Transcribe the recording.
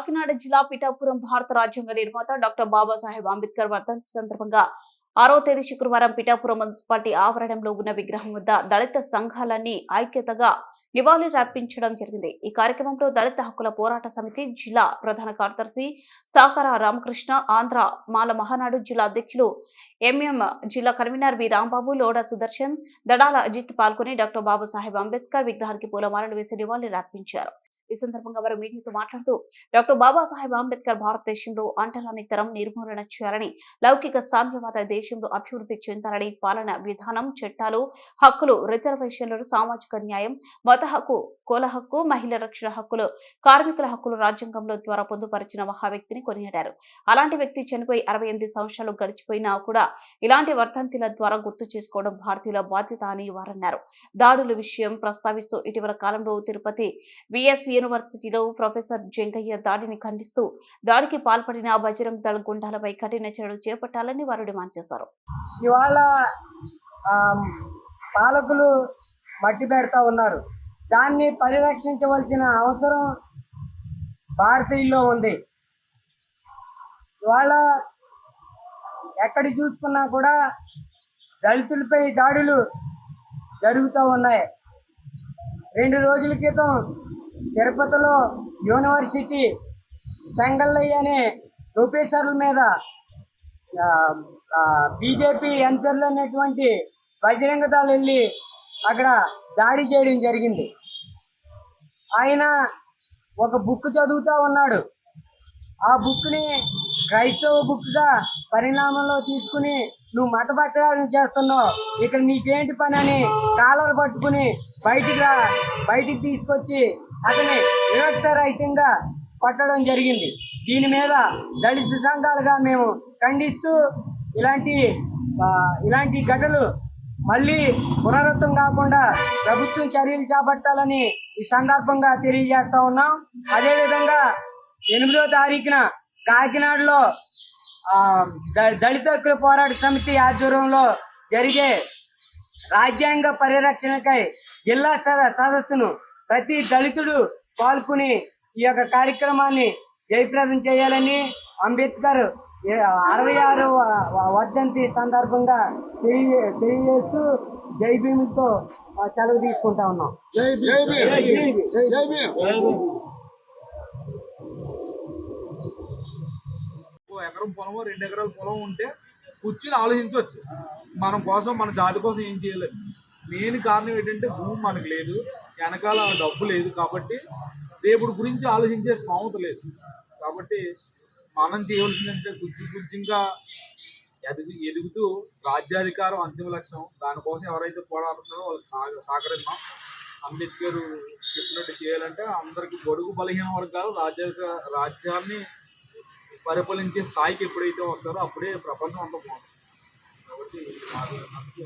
కాకినాడ జిల్లా పిఠాపురం భారత రాజ్యాంగ నిర్మాత డాక్టర్ బాబాసాహెబ్ అంబేద్కర్ వర్ధంతి సందర్భంగా ఆరో తేదీ శుక్రవారం పిఠాపురం మున్సిపాలిటీ ఆవరణంలో ఉన్న విగ్రహం వద్ద దళిత సంఘాలన్నీ ఐక్యతగా నివాళులర్పించడం జరిగింది. ఈ కార్యక్రమంలో దళిత హక్కుల పోరాట సమితి జిల్లా ప్రధాన కార్యదర్శి సాకార రామకృష్ణ ఆంధ్ర మాల మహానాడు జిల్లా అధ్యక్షులు ఎంఎం జిల్లా కన్వీనర్ వి రాంబాబు లోడా సుదర్శన్ దడాల అజిత్ పాల్గొని డాక్టర్ బాబాసాహెబ్ అంబేద్కర్ విగ్రహానికి పూలమాలలు వేసి నివాళులర్పించారు. ఈ సందర్భంగా వారు మీడియాతో మాట్లాడుతూ డాక్టర్ బాబాసాహెబ్ అంబేద్కర్ భారతదేశంలో అంటరానితరం నిర్మూలన చేయాలని లౌకిక సామ్యవాద దేశంలో అభివృద్ధి చెందాలని పాలన విధానం చట్టాలు హక్కులు రిజర్వేషన్లు సామాజిక న్యాయం మత హక్కు కుల హక్కు మహిళ రక్షణ హక్కులు కార్మికుల హక్కులు రాజ్యాంగంలో ద్వారా పొందుపరిచిన మహా వ్యక్తిని కొనియాడారు. అలాంటి వ్యక్తి చనిపోయి అరవై ఎనిమిది సంవత్సరాలు గడిచిపోయినా కూడా ఇలాంటి వర్ధంతిల ద్వారా గుర్తు చేసుకోవడం భారతీయుల బాధ్యత అని వారన్నారు. దాడుల విషయం ప్రస్తావిస్తూ ఇటీవల కాలంలో తిరుపతి విఎస్ యూనివర్సిటీలో ప్రొఫెసర్ జంగయ్య దాడిని ఖండిస్తూ దాడికి పాల్పడిన బజరంగ్ దళ గుండాలపై కఠిన చర్యలు చేపట్టాలని వారు డిమాండ్ చేశారు. ఇవాళ పాలకులు మట్టి పెడతా ఉన్నారు. దాన్ని పరిరక్షించవలసిన అవసరం భారతీయుల్లో ఉంది. ఇవాళ ఎక్కడ చూసుకున్నా కూడా దళితులపై దాడులు జరుగుతూ ఉన్నాయి. రెండు రోజుల క్రితం తిరుపతిలో యూనివర్సిటీ చెంగల్లయ్య అనే ప్రొఫెసర్ల మీద బీజేపీ ఎన్సర్లు అనేటువంటి బజరంగ దళ వెళ్ళి అక్కడ దాడి చేయడం జరిగింది. ఆయన ఒక బుక్ చదువుతూ ఉన్నాడు. ఆ బుక్ని క్రైస్తవ బుక్గా పరిణామంలో తీసుకుని నువ్వు మత చేస్తున్నావు. ఇక్కడ నీకేంటి పని అని కాలర్ పట్టుకుని బయటికి రా బయటికి తీసుకొచ్చి అతని వివక్షరహితంగా కొట్టడం జరిగింది. దీని మీద దళిత సంఘాలుగా మేము ఖండిస్తూ ఇలాంటి ఇలాంటి ఘటనలు మళ్ళీ పునరుత్తం కాకుండా ప్రభుత్వం చర్యలు చేపట్టాలని ఈ సందర్భంగా తెలియజేస్తా ఉన్నాం. అదేవిధంగా ఎనిమిదో తారీఖున కాకినాడలో ద- దళిత హక్కుల పోరాట సమితి ఆధ్వర్యంలో జరిగే రాజ్యాంగ పరిరక్షణకై జిల్లా సద- సదస్సును ప్రతి దళితుడు పాల్గొని ఈ యొక్క కార్యక్రమాన్ని జయప్రదం చేయాలని అంబేద్కర్ అరవై ఆరు వర్ధంతి సందర్భంగా తెలియ తెలియజేస్తూ జై భీములతో సెలవు తీసుకుంటా ఉన్నాం. ఎకరం పొలమో రెండు ఎకరాల పొలం ఉంటే కూర్చుని ఆలోచించవచ్చు. మనం కోసం మన జాతి కోసం ఏం చేయలేదు మెయిన్ కారణం ఏంటంటే భూమి మనకు లేదు వెనకాల డబ్బు లేదు కాబట్టి రేపుడు గురించి ఆలోచించే స్తోమత లేదు. కాబట్టి మనం చేయవలసిందంటే గుజ్జు గుజ్జుగా ఎదుగు ఎదుగుతూ రాజ్యాధికారం అంతిమ లక్ష్యం. దానికోసం ఎవరైతే పోరాడుతున్నారో వాళ్ళకి సహ సహకరిద్దాం అంబేద్కర్ చెప్పినట్టు చేయాలంటే అందరికి గొడుగు బలహీన వర్గాలు రాజ్యాధిక రాజ్యాన్ని పరిపాలించే స్థాయికి ఎప్పుడైతే వస్తారో అప్పుడే ప్రపంచం అంతా బాగుంటుంది కాబట్టి నాకు అందరికీ